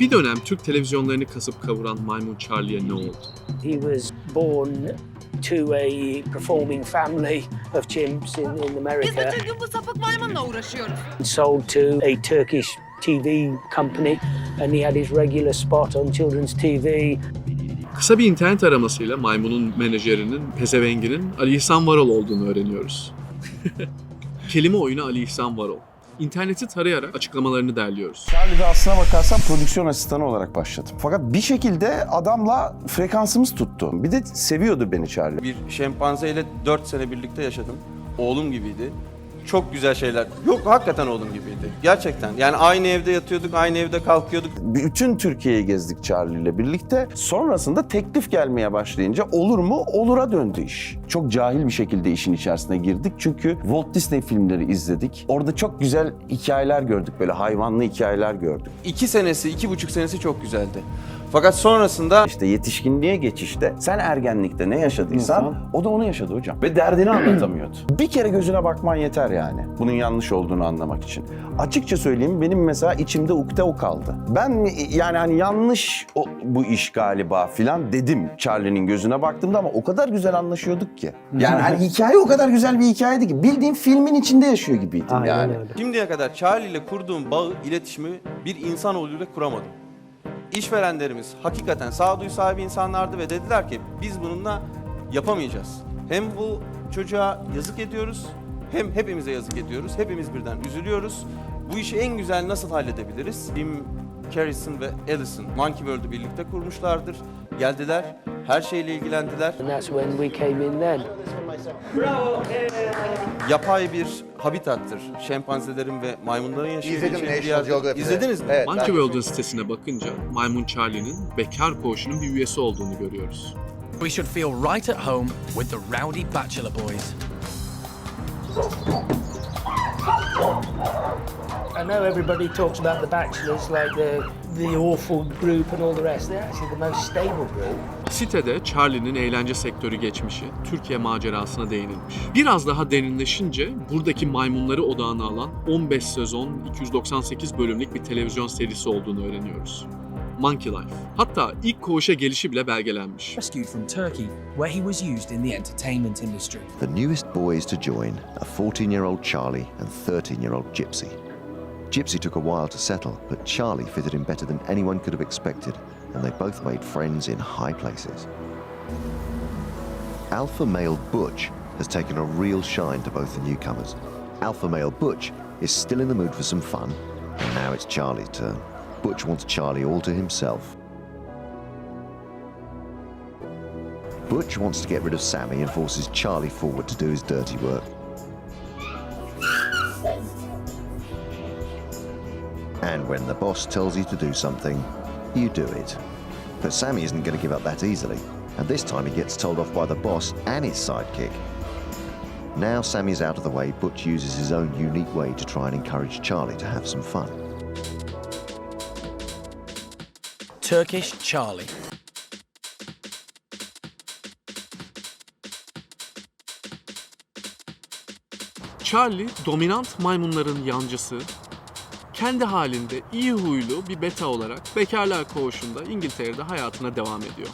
Bir dönem Türk televizyonlarını kasıp kavuran Maymun Charlie'ye ne oldu? He was born to a performing family of chimps in, in Biz America, bütün gün bu sapık maymunla uğraşıyoruz. sold to a Turkish TV company, and he had his regular spot on children's TV. Kısa bir internet aramasıyla maymunun menajerinin, pezevenginin Ali İhsan Varol olduğunu öğreniyoruz. Kelime oyunu Ali İhsan Varol. İnterneti tarayarak açıklamalarını derliyoruz. Charlie'de aslına bakarsan prodüksiyon asistanı olarak başladım. Fakat bir şekilde adamla frekansımız tuttu. Bir de seviyordu beni Charlie. Bir şempanzeyle 4 sene birlikte yaşadım. Oğlum gibiydi. Çok güzel şeyler. Yok hakikaten oğlum gibiydi. Gerçekten. Yani aynı evde yatıyorduk, aynı evde kalkıyorduk. Bütün Türkiye'yi gezdik Charlie ile birlikte. Sonrasında teklif gelmeye başlayınca olur mu? Olur'a döndü iş. Çok cahil bir şekilde işin içerisine girdik. Çünkü Walt Disney filmleri izledik. Orada çok güzel hikayeler gördük. Böyle hayvanlı hikayeler gördük. 2 senesi, iki buçuk senesi çok güzeldi. Fakat sonrasında İşte yetişkinliğe geçişte sen ergenlikte ne yaşadıysan o da onu yaşadı hocam. Ve derdini anlatamıyordu. Bir kere gözüne bakman yeter yani. Bunun yanlış olduğunu anlamak için. Açıkça söyleyeyim benim mesela içimde ukde o kaldı. Ben mi yani hani yanlış o- bu iş galiba filan dedim Charlie'nin gözüne baktığımda ama o kadar güzel anlaşıyorduk ki. Yani hani hikaye o kadar güzel bir hikayeydi ki bildiğin filmin içinde yaşıyor gibiydim Aynen yani. öyle. şimdiye kadar Charlie ile kurduğum bağı, iletişimi bir insanoğluyla kuramadım. İşverenlerimiz hakikaten sağduyu sahibi insanlardı ve dediler ki biz bununla yapamayacağız. Hem bu çocuğa yazık ediyoruz hem hepimize yazık ediyoruz. Hepimiz birden üzülüyoruz. Bu işi en güzel nasıl halledebiliriz? Jim Carrison ve Allison Monkey World'u birlikte kurmuşlardır. Geldiler, her şeyle ilgilendiler. And that's when we came in then. Yapay bir habitattır. Şempanzelerin ve maymunların yaşadığı İzledim bir National Geographic'te. İzlediniz mi? Evet. Monkey ben- World'un sitesine bakınca Maymun Charlie'nin bekar koğuşunun bir üyesi olduğunu görüyoruz. We should feel right at home with the rowdy bachelor boys. I know everybody talks about the Bachelors like the the awful group and all the rest. They're actually the most stable group. Sitede Charlie'nin eğlence sektörü geçmişi, Türkiye macerasına değinilmiş. Biraz daha derinleşince buradaki maymunları odağına alan 15 sezon 298 bölümlük bir televizyon serisi olduğunu öğreniyoruz. Monkey Life. Hatta ilk koğuşa gelişi bile belgelenmiş. Rescued from Turkey, where he was used in the entertainment industry. The newest boys to join are 14-year-old Charlie and 13-year-old Gypsy. Gypsy took a while to settle, but Charlie fitted in better than anyone could have expected, and they both made friends in high places. Alpha male Butch has taken a real shine to both the newcomers. Alpha male Butch is still in the mood for some fun, and now it's Charlie's turn. Butch wants Charlie all to himself. Butch wants to get rid of Sammy and forces Charlie forward to do his dirty work. And when the boss tells you to do something, you do it. But Sammy isn't going to give up that easily, and this time he gets told off by the boss and his sidekick. Now Sammy's out of the way, Butch uses his own unique way to try and encourage Charlie to have some fun. Turkish Charlie. Charlie, dominant maymunların yancısı, kendi halinde iyi huylu bir beta olarak bekarlar koğuşunda İngiltere'de hayatına devam ediyor.